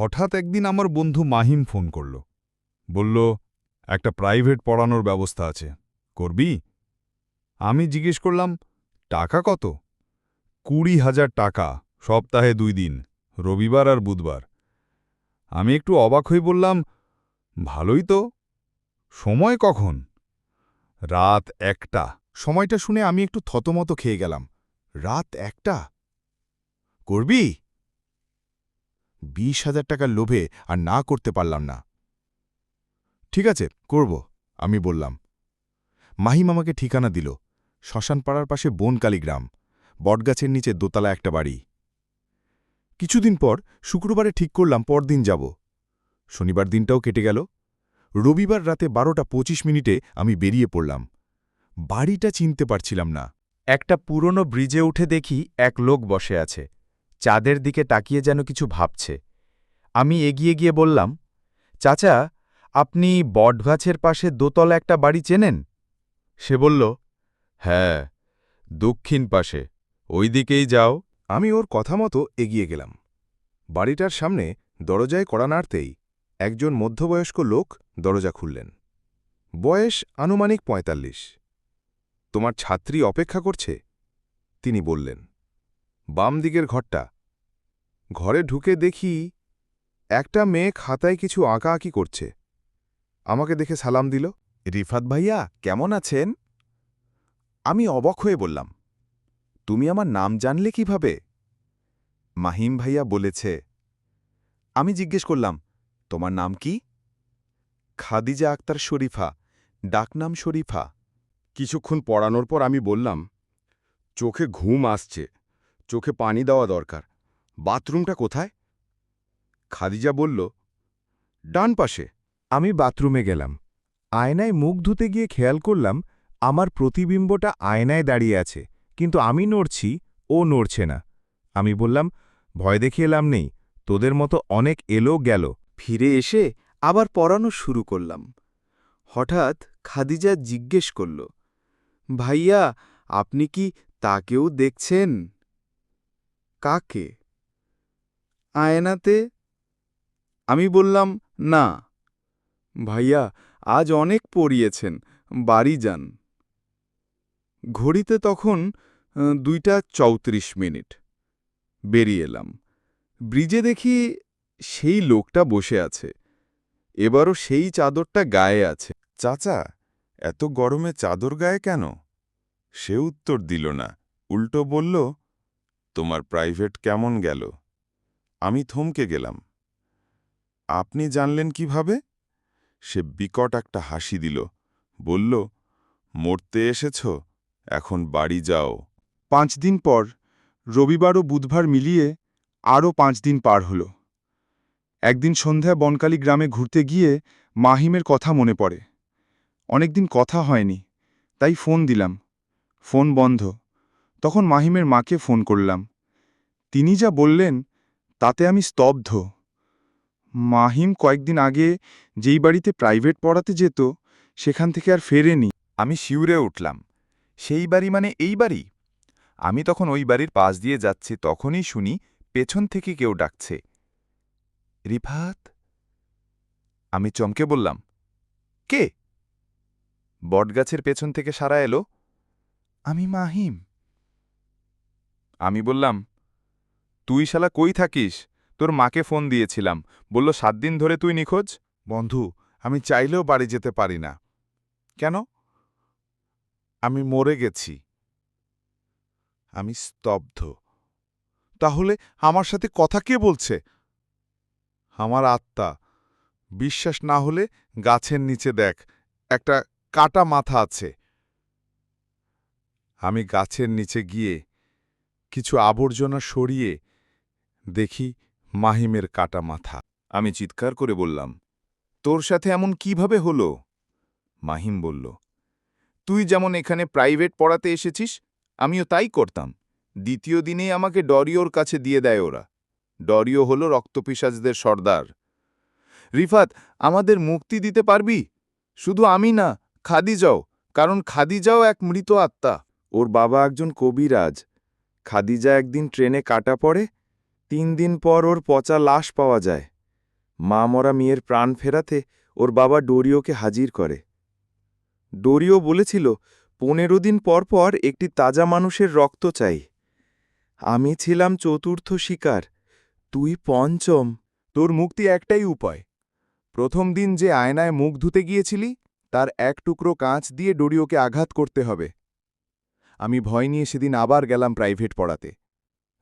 হঠাৎ একদিন আমার বন্ধু মাহিম ফোন করল। বলল, একটা প্রাইভেট পড়ানোর ব্যবস্থা আছে, করবি? আমি জিজ্ঞেস করলাম, টাকা কত? কুড়ি হাজার টাকা, সপ্তাহে দুই দিন, রবিবার আর বুধবার। আমি একটু অবাক হয়ে বললাম, ভালোই তো, সময় কখন? রাত একটা। সময়টা শুনে আমি একটু থতমত খেয়ে গেলাম, রাত একটা? করবি? বিশ হাজার টাকার লোভে আর না করতে পারলাম না। ঠিক আছে, করব, আমি বললাম। মাহিম আমাকে ঠিকানা দিল, শ্মশানপাড়ার পাশে বনকালী গ্রাম, বটগাছের নিচে দোতলা একটা বাড়ি। কিছুদিন পর শুক্রবারে ঠিক করলাম, পরদিন যাব। শনিবার দিনটাও কেটে গেল। রবিবার রাতে বারোটা পঁচিশ মিনিটে আমি বেরিয়ে পড়লাম। বাড়িটা চিনতে পারছিলাম না। একটা পুরনো ব্রিজে উঠে দেখি এক লোক বসে আছে। চাঁদের দিকে তাকিয়ে যেন কিছু ভাবছে। আমি এগিয়ে গিয়ে বললাম, চাচা, আপনি বটগাছের পাশে দোতলা একটা বাড়ি চেনেন? সে বলল হ্যাঁ দক্ষিণ পাশে ওই দিকেই যাও। আমি ওর কথা মতো এগিয়ে গেলাম। বাড়িটার সামনে দরজায় কড়া নাড়তেই একজন মধ্যবয়স্ক লোক দরজা খুললেন। বয়স আনুমানিক পঁয়তাল্লিশ। তোমার ছাত্রী অপেক্ষা করছে? তিনি বললেন। বাম দিকের ঘরটা। ঘরে ঢুকে দেখি একটা মেয়ে খাতায় কিছু আঁকাআঁকি করছে। আমাকে দেখে সালাম দিল, রিফাত ভাইয়া, কেমন আছেন? আমি অবাক হয়ে বললাম, তুমি আমার নাম জানলে কীভাবে? মাহিম ভাইয়া বলেছে, আমি জিজ্ঞেস করলাম, তোমার নাম কি? খাদিজা আক্তার শরীফা, ডাকনাম শরীফা। কিছুক্ষণ পড়ানোর পর আমি বললাম, চোখে ঘুম আসছে। চোখে পানি দেওয়া দরকার। বাথরুমটা কোথায়? খাদিজা বলল ডান পাশে। আমি বাথরুমে গেলাম। আয়নায় মুখ ধুতে গিয়ে খেয়াল করলাম আমার প্রতিবিম্বটা আয়নায় দাঁড়িয়ে আছে কিন্তু আমি নড়ছি ও নড়ছে না। আমি বললাম ভয় দেখে এলাম নেই তোদের মতো অনেক এলো গেল। ফিরে এসে আবার পড়ানো শুরু করলাম। হঠাৎ খাদিজা জিজ্ঞেস করল ভাইয়া আপনি কি তাকেও দেখছেন? কাকে? আয়নাতে? আমি বললাম, না। ভাইয়া, আজ অনেক পড়িয়েছেন, বাড়ি যান। ঘড়িতে তখন দুইটা চৌত্রিশ মিনিট। বেরিয়ে এলাম। ব্রিজে দেখি সেই লোকটা বসে আছে। এবারও সেই চাদরটা গায়ে আছে। চাচা, এত গরমে চাদর গায়ে কেন? সে উত্তর দিল না। উল্টো বলল তোমার প্রাইভেট কেমন গেল? আমি থমকে গেলাম। আপনি জানলেন কীভাবে? সে বিকট একটা হাসি দিল, বলল, মরতে এসেছ? এখন বাড়ি যাও। পাঁচ দিন পর, রবিবার ও বুধবার মিলিয়ে আরও পাঁচ দিন পার হল। একদিন সন্ধ্যায় বনকালী গ্রামে ঘুরতে গিয়ে মাহিমের কথা মনে পড়ে। অনেকদিন কথা হয়নি, তাই ফোন দিলাম। ফোন বন্ধ। তখন মাহিমের মাকে ফোন করলাম। তিনি যা বললেন, তাতে আমি স্তব্ধ। মাহিম কয়েকদিন আগে যেই বাড়িতে প্রাইভেট পড়াতে যেত, সেখান থেকে আর ফেরেনি। আমি শিউরে উঠলাম। সেই বাড়ি মানে এই বাড়ি? আমি তখন ওই বাড়ির পাশ দিয়ে যাচ্ছি, তখনই শুনি পেছন থেকে কেউ ডাকছে। রিফাত? আমি চমকে বললাম, কে? বটগাছের পেছন থেকে সারা এলো। আমি মাহিম। আমি বললাম, তুই শালা কই থাকিস? তোর মাকে ফোন দিয়েছিলাম। বলল, সাত দিন ধরে তুই নিখোঁজ? বন্ধু, আমি চাইলেও বাড়ি যেতে পারি না। কেন? আমি মরে গেছি। আমি স্তব্ধ। তাহলে আমার সাথে কথা কে বলছে? আমার আত্মা। বিশ্বাস না হলে গাছের নিচে দেখ, একটা কাটা মাথা আছে। আমি গাছের নিচে গিয়ে কিছু আবর্জনা সরিয়ে দেখি মাহিমের কাটা মাথা। আমি চিৎকার করে বললাম, তোর সাথে এমন কীভাবে হলো? মাহিম বলল, তুই যেমন এখানে প্রাইভেট পড়াতে এসেছিস, আমিও তাই করতাম। দ্বিতীয় দিনেই আমাকে ডরিওর কাছে দিয়ে দেয় ওরা। ডরিও হল রক্তপিসাজদের সর্দার। রিফাত, আমাদের মুক্তি দিতে পারবি? শুধু আমি না, খাদিজাও, কারণ খাদিজাও এক মৃত আত্মা। ওর বাবা একজন কবিরাজ। খাদিজা একদিন ট্রেনে কাটা পড়ে, তিন দিন পর ওর পচা লাশ পাওয়া যায়। মা মরা মেয়ের প্রাণ ফেরাতে ওর বাবা ডোরিওকে হাজির করে। ডোরিও বলেছিল, পনেরো দিন পর পর একটি তাজা মানুষের রক্ত চাই। আমি ছিলাম চতুর্থ শিকার, তুই পঞ্চম। তোর মুক্তি একটাই উপায়। প্রথম দিন যে আয়নায় মুখ ধুতে গিয়েছিলি, তার এক টুকরো কাঁচ দিয়ে ডোরিওকে আঘাত করতে হবে। আমি ভয় নিয়ে সেদিন আবার গেলাম প্রাইভেট পড়াতে।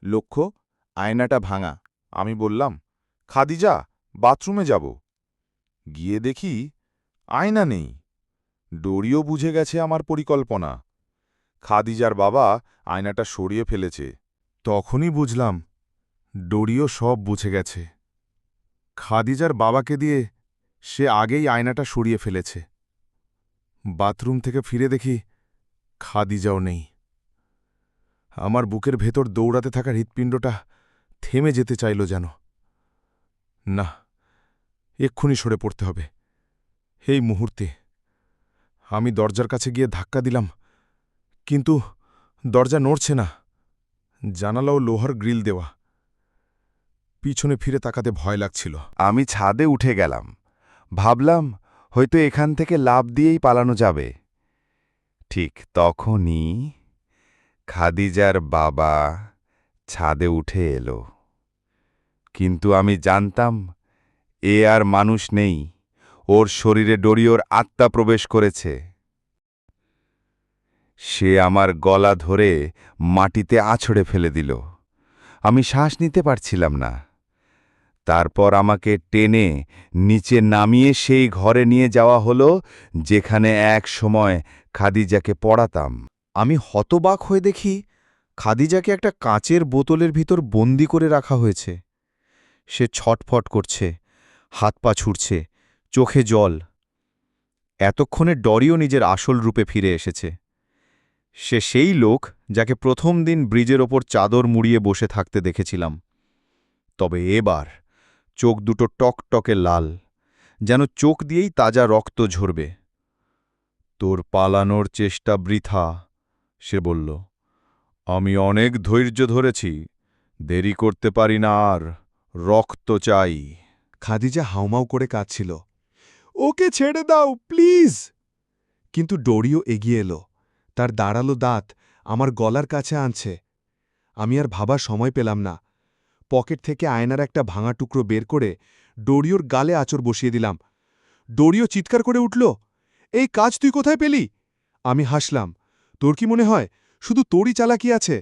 লক্ষ্য, আয়নাটা ভাঙা। আমি বললাম, খাদিজা, বাথরুমে যাব। গিয়ে দেখি আয়না নেই। ডোরিও বুঝে গেছে আমার পরিকল্পনা। খাদিজার বাবা আয়নাটা সরিয়ে ফেলেছে। তখনই বুঝলাম, ডোরিও সব বুঝে গেছে। খাদিজার বাবাকে দিয়ে সে আগেই আয়নাটা সরিয়ে ফেলেছে। বাথরুম থেকে ফিরে দেখি খাদিজাও নেই। আমার বুকের ভেতর দৌড়াতে থাকা হৃৎপিণ্ডটা থেমে যেতে চাইল যেন। না, এক্ষুনি সরে পড়তে হবে। এই মুহূর্তে আমি দরজার কাছে গিয়ে ধাক্কা দিলাম, কিন্তু দরজা নড়ছে না। জানালাও লোহার গ্রিল দেওয়া। পিছনে ফিরে তাকাতে ভয় লাগছিল। আমি ছাদে উঠে গেলাম। ভাবলাম, হয়তো এখান থেকে লাভ দিয়েই পালানো যাবে। ঠিক তখনই খাদিজার বাবা ছাদে উঠে এলো। কিন্তু আমি জানতাম, এ আর মানুষ নেই। ওর শরীরে ডরিওর আত্মা প্রবেশ করেছে। সে আমার গলা ধরে মাটিতে আছড়ে ফেলে দিল। আমি শ্বাস নিতে পারছিলাম না। তারপর আমাকে টেনে নিচে নামিয়ে সেই ঘরে নিয়ে যাওয়া হলো, যেখানে এক সময় খাদিজাকে পড়াতাম। আমি হতবাক হয়ে দেখি খাদিজাকে একটা কাঁচের বোতলের ভিতর বন্দি করে রাখা হয়েছে। সে ছটফট করছে, হাত পা ছুটছে চোখে জল। এতক্ষণে ডরিও নিজের আসল রূপে ফিরে এসেছে। সে সেই লোক যাকে প্রথম দিন ব্রিজের ওপর চাদর মুড়িয়ে বসে থাকতে দেখেছিলাম। তবে এবার চোখ দুটো টকটকে লাল, যেন চোখ দিয়েই তাজা রক্ত ঝরবে। তোর পালানোর চেষ্টা বৃথা। সে বলল, আমি অনেক ধৈর্য ধরেছি, দেরি করতে পারি না আর, রক্ত চাই। খাদিজা হাউমাউ করে কাঁদছিল, ওকে ছেড়ে দাও, প্লিজ! কিন্তু ডোরিও এগিয়ে এলো, তার দাঁড়াল দাঁত আমার গলার কাছে আনছে। আমি আর ভাবার সময় পেলাম না, পকেট থেকে আয়নার একটা ভাঙা টুকরো বের করে ডোরিওর গালে আচর বসিয়ে দিলাম। ডোরিও চিৎকার করে উঠল, এই কাজ তুই কোথায় পেলি? আমি হাসলাম তোর কি মনে হয়? শুধু তোরই চালাকি আছে।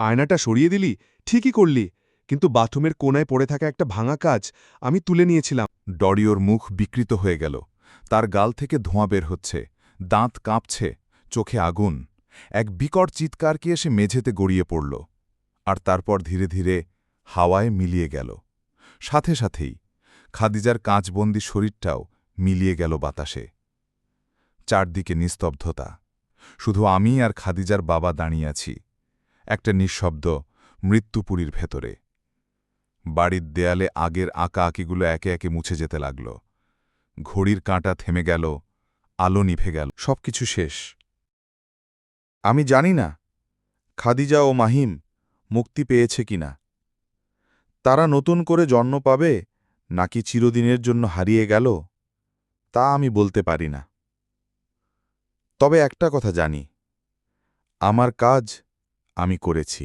আয়নাটা সরিয়ে দিলি, ঠিকই করলি, কিন্তু বাথরুমের কোনায় পড়ে থাকা একটা ভাঙা কাজ আমি তুলে নিয়েছিলাম। ডরিওর মুখ বিকৃত হয়ে গেল। তার গাল থেকে ধোঁয়া বের হচ্ছে। দাঁত কাঁপছে, চোখে আগুন। এক বিকট চিৎকার কি এসে মেঝেতে গড়িয়ে পড়ল। আর তারপর ধীরে ধীরে হাওয়ায় মিলিয়ে গেল। সাথে সাথেই খাদিজার কাঁচবন্দি শরীরটাও মিলিয়ে গেল বাতাসে। চারদিকে নিস্তব্ধতা। শুধু আমি আর খাদিজার বাবা দাঁড়িয়ে আছি। একটা নিঃশব্দ মৃত্যুপুরীর ভেতরে। বাড়ির দেয়ালে আগের আঁকা আঁকিগুলো একে একে মুছে যেতে লাগল। ঘড়ির কাঁটা থেমে গেল, আলো নিভে গেল, সবকিছু শেষ। আমি জানি না, খাদিজা ও মাহিম মুক্তি পেয়েছে কিনা তারা নতুন করে জন্ম পাবে নাকি চিরদিনের জন্য হারিয়ে গেল, তা আমি বলতে পারি না। তবে একটা কথা জানি আমার কাজ আমি করেছি।